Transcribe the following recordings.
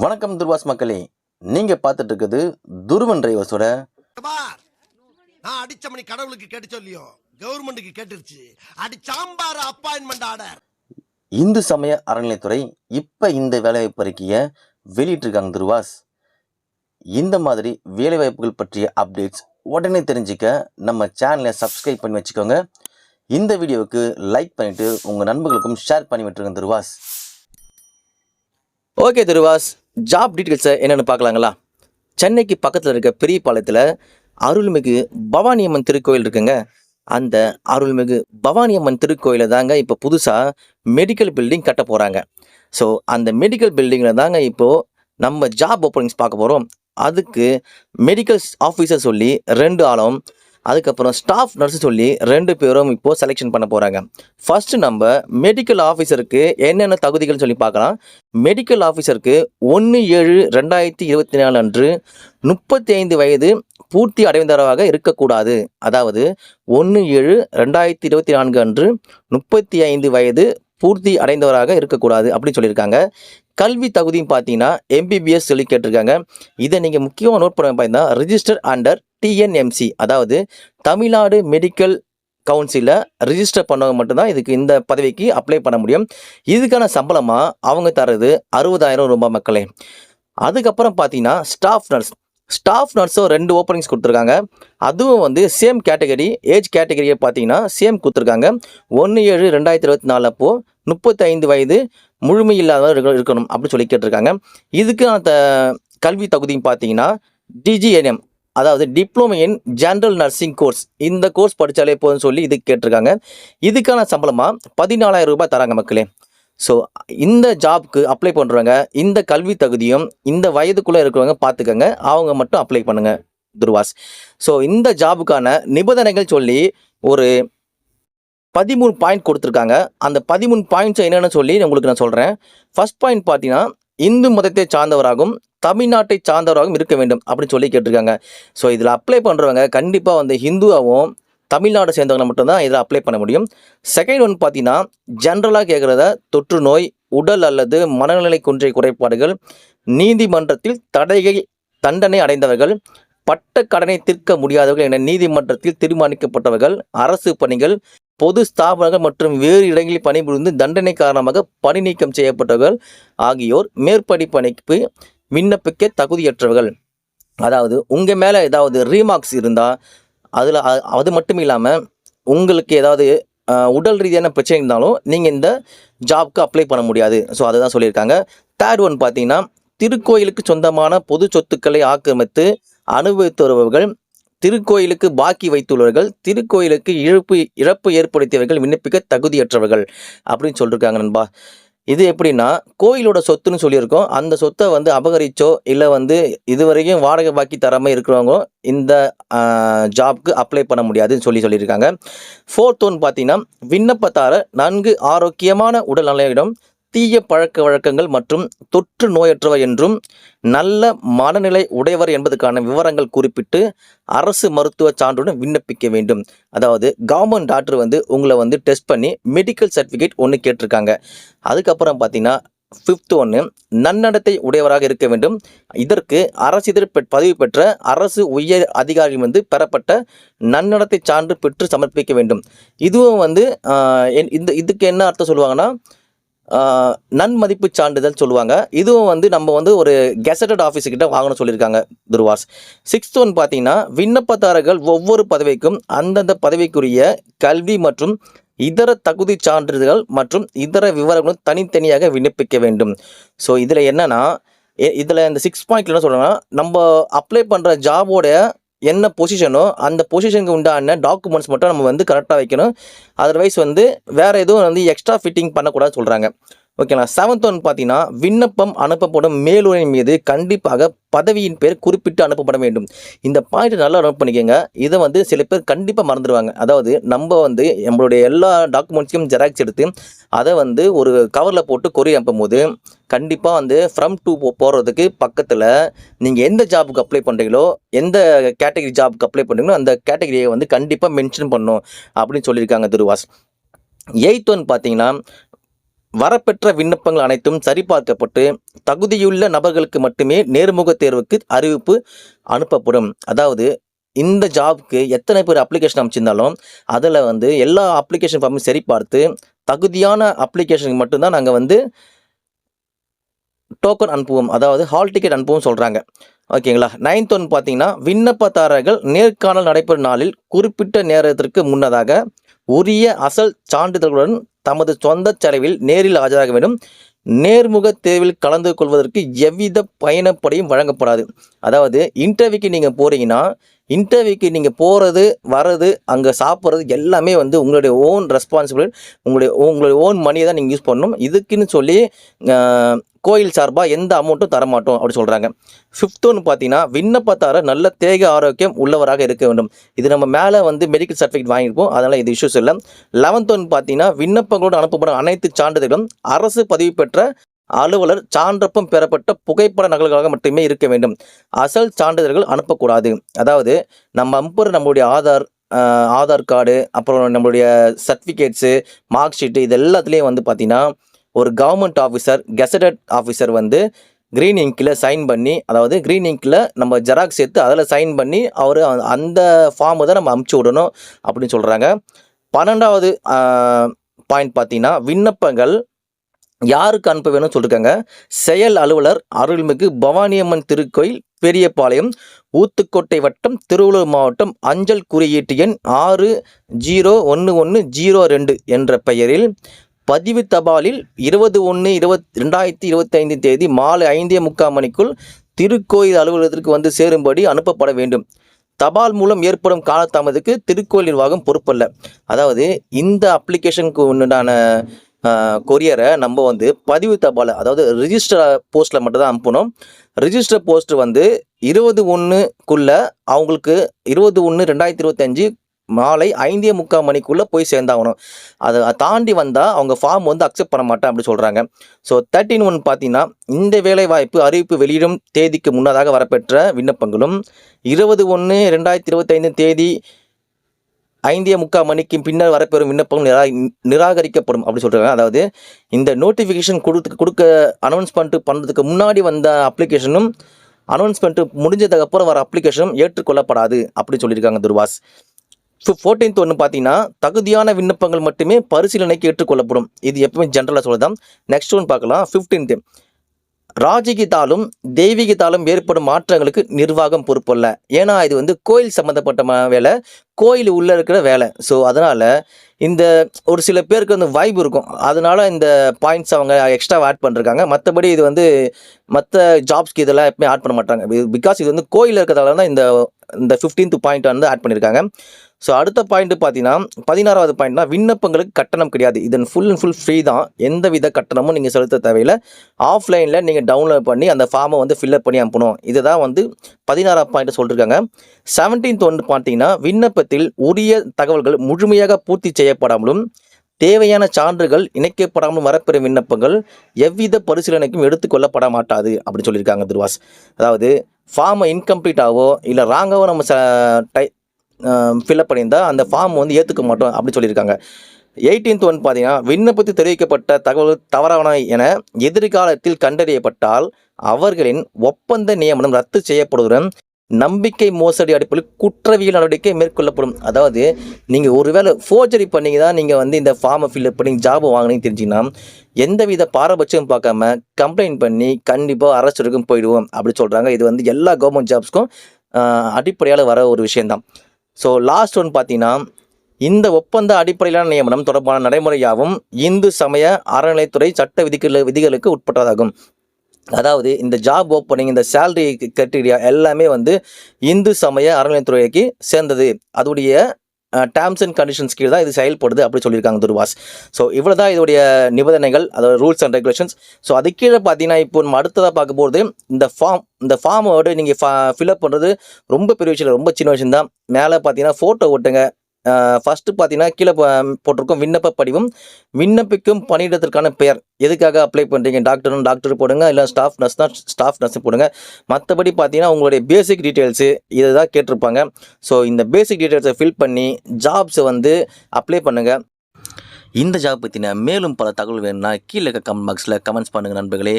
வணக்கம் துர்வாஸ் மக்களே. நீங்க பார்த்துட்டு இருக்குது துருவன் டிரைவர்ஸோட நான் அடிச்ச மணி கடவுளுக்கு கேட்டுச்சோ இல்லையோ கவர்மெண்ட்டுக்கு கேட்டுருச்சு. அடி சாம்பார் அப்பாயின்மெண்ட் ஆர்டர் இந்து சமய அறநிலைத்துறை இப்ப இந்த வேலைவாய்ப்பு அறிக்கையை வெளியிட்டிருக்காங்க துர்வாஸ். இந்த மாதிரி வேலைவாய்ப்புகள் பற்றிய அப்டேட்ஸ் உடனே தெரிஞ்சுக்க நம்ம சேனலை சப்ஸ்கிரைப் பண்ணி வச்சுக்கோங்க. இந்த வீடியோவுக்கு லைக் பண்ணிட்டு உங்க நண்பர்களுக்கும் ஷேர் பண்ணி விட்டுருங்க துர்வாஸ். ஓகே துருவாஸ். ஜாப் டீட்டெயில்ஸை என்னென்னு பார்க்கலாங்களா? சென்னைக்கு பக்கத்தில் இருக்க பெரியபாளையத்தில் அருள்மிகு பவானியம்மன் திருக்கோயில் இருக்குங்க. அந்த அருள்மிகு பவானியம்மன் திருக்கோயிலை தாங்க இப்போ புதுசாக மெடிக்கல் பில்டிங் கட்ட போகிறாங்க ஸோ அந்த மெடிக்கல் பில்டிங்கில் தாங்க இப்போது நம்ம ஜாப் ஓப்பனிங்ஸ் பார்க்க போகிறோம் அதுக்கு மெடிக்கல் ஆஃபீஸர் சொல்லி ரெண்டு ஆளும் அதுக்கப்புறம் ஸ்டாஃப் நர்ஸ் சொல்லி ரெண்டு பேரும் இப்போது செலெக்ஷன் பண்ண போகிறாங்க ஃபஸ்ட்டு நம்ம மெடிக்கல் ஆஃபீஸருக்கு என்னென்ன தகுதிகள் சொல்லி பார்க்கலாம். மெடிக்கல் ஆஃபீஸருக்கு ஒன்று ஏழு ரெண்டாயிரத்தி இருபத்தி நாலு அன்று முப்பத்தி ஐந்து வயது பூர்த்தி அடைந்தவராக இருக்கக்கூடாது. அதாவது ஒன்று ஏழு ரெண்டாயிரத்தி இருபத்தி நான்கு அன்று முப்பத்தி ஐந்து வயது பூர்த்தி அடைந்தவராக இருக்கக்கூடாது அப்படின்னு சொல்லியிருக்காங்க. கல்வி தகுதியும் பார்த்தீங்கன்னா எம்பிபிஎஸ் சொல்லி கேட்டிருக்காங்க. இதை நீங்கள் முக்கியமாக நோட் பண்ண பார்த்தீங்கன்னா ரிஜிஸ்டர் அண்டர் டிஎன்எம்சி அதாவது தமிழ்நாடு மெடிக்கல் கவுன்சிலில் ரிஜிஸ்டர் பண்ணவங்க மட்டும்தான் இதுக்கு இந்த பதவிக்கு அப்ளை பண்ண முடியும். இதுக்கான சம்பளமாக அவங்க தர்றது அறுபதாயிரம் ரூபாய் மக்களே. அதுக்கப்புறம் பார்த்தீங்கன்னா ஸ்டாஃப் நர்ஸ் ஸ்டாஃப் நர்ஸும் ரெண்டு ஓப்பனிங்ஸ் கொடுத்துருக்காங்க. அதுவும் வந்து சேம் கேட்டகரி ஏஜ் கேட்டகரியை பார்த்தீங்கன்னா சேம் கொடுத்துருக்காங்க. ஒன்று ஏழு ரெண்டாயிரத்தி இருபத்தி நாலு அப்போ முப்பத்தைந்து வயது முழுமை இல்லாதவர் இருக்கணும் அப்படின்னு சொல்லி கேட்டிருக்காங்க. இதுக்கான த கல்வி தகுதியும் பார்த்தீங்கன்னா டிஜிஎன்எம் அதாவது diploma in general nursing course இந்த கோர்ஸ் படித்தாலே போதும்னு சொல்லி இதுக்கு கேட்டிருக்காங்க. இதுக்கான சம்பளமாக பதினாலாயிரம் ரூபாய் தராங்க மக்களே. ஸோ இந்த ஜாப்க்கு அப்ளை பண்ணுறவங்க இந்த கல்வி தகுதியும் இந்த வயதுக்குள்ளே இருக்கிறவங்க பார்த்துக்கங்க. அவங்க மட்டும் அப்ளை பண்ணுங்கள் துர்வாஸ். ஸோ இந்த ஜாபுக்கான நிபந்தனைகள் சொல்லி ஒரு பதிமூணு பாயிண்ட் கொடுத்துருக்காங்க. அந்த பதிமூணு பாயிண்ட்ஸ் என்னென்னு சொல்லி உங்களுக்கு நான் சொல்கிறேன் ஃபர்ஸ்ட் பாயிண்ட் பார்த்தீங்கன்னா இந்து மதத்தை சார்ந்தவராகும். தமிழ்நாட்டை சார்ந்தவராகவும் இருக்க வேண்டும் அப்படின்னு சொல்லி கேட்டிருக்காங்க. ஸோ இதில் அப்ளை பண்ணுறவங்க கண்டிப்பாக வந்து ஹிந்துவாகவும் தமிழ்நாடு சேர்ந்தவங்க மட்டும்தான் இதில் அப்ளை பண்ண முடியும். செகண்ட் ஒன் பார்த்தீங்கன்னா ஜென்ரலாக கேட்குறத தொற்று நோய் உடல் அல்லது மனநிலை குன்றிய குறைபாடுகள் நீதிமன்றத்தில் தடையை தண்டனை அடைந்தவர்கள் பட்ட கடனை தீர்க்க முடியாதவர்கள் என நீதிமன்றத்தில் தீர்மானிக்கப்பட்டவர்கள் அரசு பணிகள் பொது ஸ்தாபனங்கள் மற்றும் வேறு இடங்களில் பணிபுரிந்து தண்டனை காரணமாக பணி நீக்கம் செய்யப்பட்டவர்கள் ஆகியோர் மேற்படி பணிக்கு விண்ணப்பிக்க தகுதியற்றவர்கள். அதாவது உங்கள் மேலே ஏதாவது ரீமார்க்ஸ் இருந்தால் அதில் அது மட்டும் இல்லாமல் உங்களுக்கு ஏதாவது உடல் ரீதியான பிரச்சனை இருந்தாலும் நீங்கள் இந்த ஜாப்க்கு அப்ளை பண்ண முடியாது. ஸோ அதை தான் சொல்லியிருக்காங்க. தேர்ட் ஒன் பார்த்தீங்கன்னா திருக்கோயிலுக்கு சொந்தமான பொது சொத்துக்களை ஆக்கிரமித்து அனுபவித்து வருபவர்கள் திருக்கோயிலுக்கு பாக்கி வைத்துள்ளவர்கள் திருக்கோயிலுக்கு இழப்பு இழப்பு ஏற்படுத்தியவர்கள் விண்ணப்பிக்க தகுதியற்றவர்கள் அப்படின்னு சொல்லியிருக்காங்க நண்பா. இது எப்படின்னா கோயிலோட சொத்துன்னு சொல்லியிருக்கோம். அந்த சொத்தை வந்து அபகரிச்சோ இல்லை வந்து இதுவரைக்கும் வாடகை பாக்கி தராமல் இருக்கிறவங்க இந்த ஜாப்க்கு அப்ளை பண்ண முடியாதுன்னு சொல்லி சொல்லியிருக்காங்க. ஃபோர்த் ஒன் பார்த்தீங்கன்னா விண்ணப்பத்தார நன்கு ஆரோக்கியமான உடல்நலையிடம் தீய பழக்க வழக்கங்கள் மற்றும் தொற்று நோயற்றவர் என்றும் நல்ல மனநிலை உடையவர் என்பதற்கான விவரங்கள் குறிப்பிட்டு அரசு மருத்துவ சான்றுடன் விண்ணப்பிக்க வேண்டும். அதாவது கவர்மெண்ட் டாக்டர் வந்து உங்களை வந்து டெஸ்ட் பண்ணி மெடிக்கல் சர்டிஃபிகேட் ஒன்று கேட்டிருக்காங்க. அதுக்கப்புறம் பார்த்தீங்கன்னா ஃபிஃப்த் ஒன்று நன்னடத்தை உடையவராக இருக்க வேண்டும். இதற்கு அரசிதழ் பெற் பதவி பெற்ற அரசு உயர் அதிகாரி வந்து பெறப்பட்ட நன்னடத்தை சான்று பெற்று சமர்ப்பிக்க வேண்டும். இதுவும் வந்து என்- இந்த இதுக்கு என்ன அர்த்தம் சொல்லுவாங்கன்னா நன்மதிப்பு சான்றிதழ் சொல்லுவாங்க. இதுவும் வந்து நம்ம வந்து ஒரு கெசட்டட் ஆஃபீஸுக்கிட்ட வாங்கணும் சொல்லியிருக்காங்க துர்வாஸ். சிக்ஸ்த் ஒன் பார்த்தீங்கன்னா விண்ணப்பதாரர்கள் ஒவ்வொரு பதவிக்கும் அந்தந்த பதவிக்குரிய கல்வி மற்றும் இதர தகுதி சான்றிதழ்கள் மற்றும் இதர விவரங்களும் தனித்தனியாக விண்ணப்பிக்க வேண்டும். ஸோ இதில் என்னென்னா இதில் இந்த சிக்ஸ் பாயிண்ட்ல என்ன சொல்கிறேன்னா நம்ம அப்ளை பண்ணுற ஜாபோட என்ன பொசிஷனோ அந்த பொசிஷனுக்கு உண்டான டாக்குமெண்ட்ஸ் மட்டும் நம்ம வந்து கரெக்டாக வைக்கணும். அதர்வைஸ் வந்து வேறு எதுவும் வந்து எக்ஸ்ட்ரா ஃபிட்டிங் பண்ணக்கூடாது சொல்கிறாங்க ஓகேங்களா? செவன்த் ஒன் பார்த்தீங்கன்னா விண்ணப்பம் அனுப்பப்படும் மேலுரை மீது கண்டிப்பாக பதவியின் பேர் குறிப்பிட்டு அனுப்பப்பட வேண்டும். இந்த பாயிண்ட் நல்லா நோட் பண்ணிக்கோங்க. இதை வந்து சில பேர் கண்டிப்பாக மறந்துடுவாங்க அதாவது நம்ம வந்து நம்மளுடைய எல்லா டாக்குமெண்ட்ஸையும் ஜெராக்ஸ் எடுத்து அதை வந்து ஒரு கவரில் போட்டு கொரிய அனுப்பும்போது கண்டிப்பாக வந்து ஃப்ரம் டூ போகிறதுக்கு பக்கத்தில் நீங்கள் எந்த ஜாபுக்கு அப்ளை பண்ணுறீங்களோ எந்த கேட்டகரி ஜாபுக்கு அப்ளை பண்ணுறீங்களோ அந்த கேட்டகரியை வந்து கண்டிப்பாக மென்ஷன் பண்ணும் அப்படின்னு சொல்லியிருக்காங்க துருவாஸ். எயித் ஒன் பார்த்தீங்கன்னா வரப்பெற்ற விண்ணப்பங்கள் அனைத்தும் சரிபார்க்கப்பட்டு தகுதியுள்ள நபர்களுக்கு மட்டுமே நேர்முக தேர்வுக்கு அறிவிப்பு அனுப்பப்படும். அதாவது இந்த ஜாப்க்கு எத்தனை பேர் அப்ளிகேஷன் அமைச்சிருந்தாலும் அதில் வந்து எல்லா அப்ளிகேஷன் ஃபார்மையும் சரிபார்த்து தகுதியான அப்ளிகேஷனுக்கு மட்டும்தான் நாங்கள் வந்து டோக்கன் அனுப்புவோம். அதாவது ஹால் டிக்கெட் அனுப்புவோம் சொல்கிறாங்க ஓகேங்களா? நைன்த் ஒன் பார்த்தீங்கன்னா விண்ணப்பதாரர்கள் நேர்காணல் நடைபெறும் நாளில் குறிப்பிட்ட நேரத்திற்கு முன்னதாக உரிய அசல் சான்றிதழ்களுடன் தமது சொந்த செலவில் நேரில் ஆஜராக வேண்டும். நேர்முக தேர்வில் கலந்து கொள்வதற்கு எவ்வித பயணப்படையும் வழங்கப்படாது. அதாவது இன்டர்வியூக்கு நீங்கள் போகிறீங்கன்னா இன்டர்வியூக்கு நீங்கள் போகிறது வர்றது அங்கே சாப்பிட்றது எல்லாமே வந்து உங்களுடைய ஓன் ரெஸ்பான்சிபிலிட்டி உங்களுடைய உங்களுடைய ஓன் மணியை தான் நீங்கள் யூஸ் பண்ணணும். இதுக்குன்னு சொல்லி கோயில் சார்பாக எந்த அமௌண்ட்டும் தரமாட்டோம் அப்படி சொல்கிறாங்க ஃபிஃப்த் ஒன்று பார்த்தீங்கன்னா விண்ணப்பத்தாரர் நல்ல தேக ஆரோக்கியம் உள்ளவராக இருக்க வேண்டும். இது நம்ம மேலே வந்து மெடிக்கல் சர்டிஃபிகேட் வாங்கியிருப்போம். அதனால் இது இஷ்யூஸ் இல்லை. லெவன்த் ஒன்று பார்த்தீங்கன்னா விண்ணப்பங்களோடு அனுப்பப்படும் அனைத்து சான்றிதழ்களும் அரசு பதிவு பெற்ற அலுவலர் சான்றப்பம் பெறப்பட்ட புகைப்பட நகல்களாக மட்டுமே இருக்க வேண்டும். அசல் சான்றிதழ்கள் அனுப்பக்கூடாது. அதாவது நம்ம அனுப்புகிற நம்மளுடைய ஆதார் ஆதார் கார்டு அப்புறம் நம்மளுடைய சர்டிஃபிகேட்ஸு மார்க் ஷீட்டு இது எல்லாத்துலேயும் வந்து பார்த்திங்கன்னா ஒரு கவர்மெண்ட் ஆஃபீஸர் கெசடட் ஆஃபீஸர் வந்து க்ரீன் இங்கில் சைன் பண்ணி அதாவது க்ரீன் இங்கில் நம்ம ஜெராக்ஸ் எடுத்து அதில் சைன் பண்ணி அவர் அந்த ஃபார்மை தான் நம்ம அமுச்சு விடணும் அப்படின்னு சொல்கிறாங்க பன்னெண்டாவது பாயிண்ட் பார்த்தீங்கன்னா விண்ணப்பங்கள் யாருக்கு அனுப்ப வேணும்னு சொல்லியிருக்காங்க செயல் அலுவலர் அருள்மிகு பவானியம்மன் திருக்கோயில் பெரியபாளையம் ஊத்துக்கோட்டை வட்டம் திருவள்ளூர் மாவட்டம் அஞ்சல் குறியீட்டு எண் ஆறு ஜீரோ ஒன்று ஒன்று ஜீரோ ரெண்டு என்ற பெயரில் பதிவு தபாலில் இருபது ஒன்று இருபத் ரெண்டாயிரத்தி இருபத்தைந்து தேதி மாலை ஐந்தே முக்கால் மணிக்குள் திருக்கோயில் அலுவலகத்திற்கு வந்து சேரும்படி அனுப்பப்பட வேண்டும். தபால் மூலம் ஏற்படும் காலதாமதத்துக்கு திருக்கோயில் நிர்வாகம் பொறுப்பல்ல. அதாவது இந்த அப்ளிகேஷனுக்கு உண்டான கொரியரை நம்ம வந்து பதிவு தபால் அதாவது ரிஜிஸ்டர் போஸ்ட்டில் மட்டும் தான் அனுப்பணும். ரிஜிஸ்டர் போஸ்ட் வந்து இருபது ஒன்றுக்குள்ளே அவங்களுக்கு இருபது ஒன்று ரெண்டாயிரத்தி இருபத்தஞ்சு மாலை ஐந்தே முக்கால் மணிக்குள்ளே போய் சேர்ந்தாகணும். அதை தாண்டி வந்தால் அவங்க ஃபார்ம் வந்து அக்செப்ட் பண்ண மாட்டேன் அப்படி சொல்கிறாங்க ஸோ தேர்ட்டின் ஒன் பார்த்தீங்கன்னா இந்த வேலைவாய்ப்பு அறிவிப்பு வெளியிடும் தேதிக்கு முன்னதாக வரப்பெற்ற விண்ணப்பங்களும் இருபது ஒன்று ரெண்டாயிரத்தி இருபத்தைந்து தேதி ஐந்தே முக்கால் மணிக்கு பின்னர் வரப்பெறும் விண்ணப்பங்கள் நிரா நிராகரிக்கப்படும் அப்படி சொல்கிறாங்க அதாவது இந்த நோட்டிஃபிகேஷன் கொடுத்து கொடுக்க அனௌன்ஸ்மெண்ட்டு பண்ணுறதுக்கு முன்னாடி வந்த அப்ளிகேஷனும் அனௌன்ஸ்மெண்ட்டு முடிஞ்சதுக்கப்புறம் வர அப்ளிகேஷனும் ஏற்றுக்கொள்ளப்படாது அப்படின்னு சொல்லியிருக்காங்க துர்வாஸ். ஸோ ஃபோர்டீன்த் ஒன்று பார்த்தீங்கன்னா தகுதியான விண்ணப்பங்கள் மட்டுமே பரிசீலனைக்கு ஏற்றுக்கொள்ளப்படும் இது எப்பவுமே ஜென்ரலாக சொல்லதான் நெக்ஸ்ட் ஒன் பார்க்கலாம். ஃபிஃப்டீன்த்து ராஜகீதாலும் தெய்வீகத்தாலும் ஏற்படும் மாற்றங்களுக்கு நிர்வாகம் பொறுப்பல்ல. ஏன்னா இது வந்து கோயில் சம்மந்தப்பட்ட வேலை. கோயில் உள்ளே இருக்கிற வேலை. ஸோ அதனால் இந்த ஒரு சில பேருக்கு வந்து வைப் இருக்கும். அதனால் இந்த பாயிண்ட்ஸ் அவங்க எக்ஸ்ட்ரா ஆட் பண்ணிருக்காங்க. மற்றபடி இது வந்து மற்ற ஜாப்ஸ்க்கு இதெல்லாம் எப்பவுமே ஆட் பண்ண மாட்டாங்க. பிகாஸ் இது வந்து கோயில் இருக்கிறதால தான் இந்த இந்த ஃபிஃப்டீன்த் பாயிண்ட் வந்து ஆட் பண்ணியிருக்காங்க ஸோ அடுத்த பாயிண்ட் பார்த்தீங்கன்னா பதினாறாவது பாயிண்ட்னா விண்ணப்பங்களுக்கு கட்டணம் கிடையாது. இதன் ஃபுல் அண்ட் ஃபுல் ஃப்ரீ தான். எந்த வித கட்டணமும் நீங்கள் செலுத்த தேவையில்லை. ஆஃப்லைனில் நீங்கள் டவுன்லோட் பண்ணி அந்த ஃபார்மை வந்து ஃபில்அப் பண்ணி அனுப்பணும். இதுதான் வந்து பதினாறாம் பாயிண்ட் சொல்லியிருக்காங்க செவன்டீன்த் ஒன்று பார்த்தீங்கன்னா விண்ணப்பத்தில் உரிய தகவல்கள் முழுமையாக பூர்த்தி செய்யப்படாமலும் தேவையான சான்றுகள் இணைக்கப்படாமலும் வரப்பெறும் விண்ணப்பங்கள் எவ்வித பரிசீலனைக்கும் எடுத்துக்கொள்ளப்பட மாட்டாது அப்படின்னு சொல்லியிருக்காங்க துர்வாஸ். அதாவது ஃபார்மை இன்கம்ப்ளீட்டாகவோ இல்லை ராங்காவோ நம்ம ச டை ஃபில்அப் பண்ணியிருந்தால் அந்த ஃபார்ம் வந்து ஏற்றுக்க மாட்டோம் அப்படி சொல்லியிருக்காங்க. எயிட்டீன்த் ஒன் பார்த்தீங்கன்னா விண்ணப்பத்தில் தெரிவிக்கப்பட்ட தகவல் தவறான என எதிர்காலத்தில் கண்டறியப்பட்டால் அவர்களின் ஒப்பந்த நியமனம் ரத்து செய்யப்படுவதுடன் நம்பிக்கை மோசடி அடிப்படையில் குற்றவியல் நடவடிக்கை மேற்கொள்ளப்படும். அதாவது நீங்கள் ஒருவேளை ஃபோர்ஜரி பண்ணிங்க தான் நீங்கள் வந்து இந்த ஃபார்மை ஃபில்அப் பண்ணி ஜாப் வாங்கினீங்கன்னு தெரிஞ்சிங்கன்னா எந்தவித பாரபட்சமும் பார்க்காம கம்ப்ளைண்ட் பண்ணி கண்டிப்பாக அரசு வரைக்கும் போயிடுவோம் அப்படி சொல்கிறாங்க இது வந்து எல்லா கவர்மெண்ட் ஜாப்ஸ்க்கும் அடிப்படையால் வர ஒரு விஷயந்தான் ஸோ லாஸ்ட் ஒன் பார்த்தீங்கன்னா இந்த ஒப்பந்த அடிப்படையிலான நியமனம் தொடர்பான நடைமுறையாகவும் இந்து சமய அறநிலைத்துறை சட்ட விதிகள் விதிகளுக்கு உட்பட்டதாகும். அதாவது இந்த ஜாப் ஓப்பனிங் இந்த சேலரி கிரைட்டீரியா எல்லாமே வந்து இந்து சமய அறநிலைத்துறைக்கு சேர்ந்தது. அதோடைய டேர்ம்ஸ் அண்ட் கண்டிஷன்ஸ் கீழே தான் இது செயல்படுது அப்படி சொல்லியிருக்காங்க துர்வாஸ். ஸோ இவ்வளோ தான் இதோடைய நிபந்தனைகள் அதாவது ரூல்ஸ் அண்ட் ரெகுலேஷன்ஸ் ஸோ அது கீழே பார்த்தீங்கன்னா இப்போ நம்ம அடுத்ததாக பார்க்க போகிறது இந்த ஃபார்ம் இந்த ஃபார்மோட நீங்கள் ஃபா ஃபில்அப் பண்ணுறது ரொம்ப பெரிய விஷயம் ரொம்ப சின்ன விஷயம் தான் மேலே பார்த்தீங்கன்னா ஃபோட்டோ ஓட்டுங்க ஃபஸ்ட்டு பார்த்தீங்கன்னா கீழே போட்டிருக்கோம் விண்ணப்ப படிவம். விண்ணப்பிக்கும் பணியிடத்திற்கான பெயர். எதுக்காக அப்ளை பண்ணுறீங்க டாக்டர்னு டாக்டர் போடுங்க இல்லை ஸ்டாஃப் நர்ஸ்னா ஸ்டாஃப் நர்ஸ் போடுங்க. மற்றபடி பார்த்தீங்கன்னா உங்களுடைய பேசிக் டீட்டெயில்ஸு இதை தான் கேட்டிருப்பாங்க. ஸோ இந்த பேசிக் டீட்டெயில்ஸை ஃபில் பண்ணி ஜாப்ஸை வந்து அப்ளை பண்ணுங்கள் இந்த ஜாப் பற்றின மேலும் பல தகவல் வேணும்னா கீழே இருக்க கமெண்ட் பாக்ஸில் கமெண்ட்ஸ் பண்ணுங்கள் நண்பர்களே.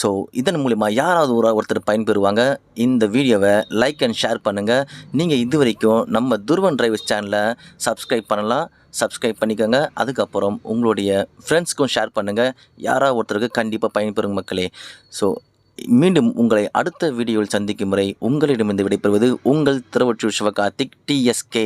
ஸோ இதன் மூலிமா யாராவது ஒரு ஒருத்தர் பயன்பெறுவாங்க. இந்த வீடியோவை லைக் அண்ட் ஷேர் பண்ணுங்கள் நீங்கள் இது வரைக்கும் நம்ம துருவன் டிரைவர்ஸ் சேனலை சப்ஸ்கிரைப் பண்ணலாம். சப்ஸ்கிரைப் பண்ணிக்கோங்க. அதுக்கப்புறம் உங்களுடைய ஃப்ரெண்ட்ஸ்க்கும் ஷேர் பண்ணுங்கள் யாராவது ஒருத்தருக்கு கண்டிப்பாக பயன்பெறும் மக்களே. ஸோ மீண்டும் உங்களை அடுத்த வீடியோவில் சந்திக்கும் முறை உங்களிடமிருந்து விடைபெறுவது உங்கள் திருவற்றூர் சிவகார்த்திக் டிஎஸ்கே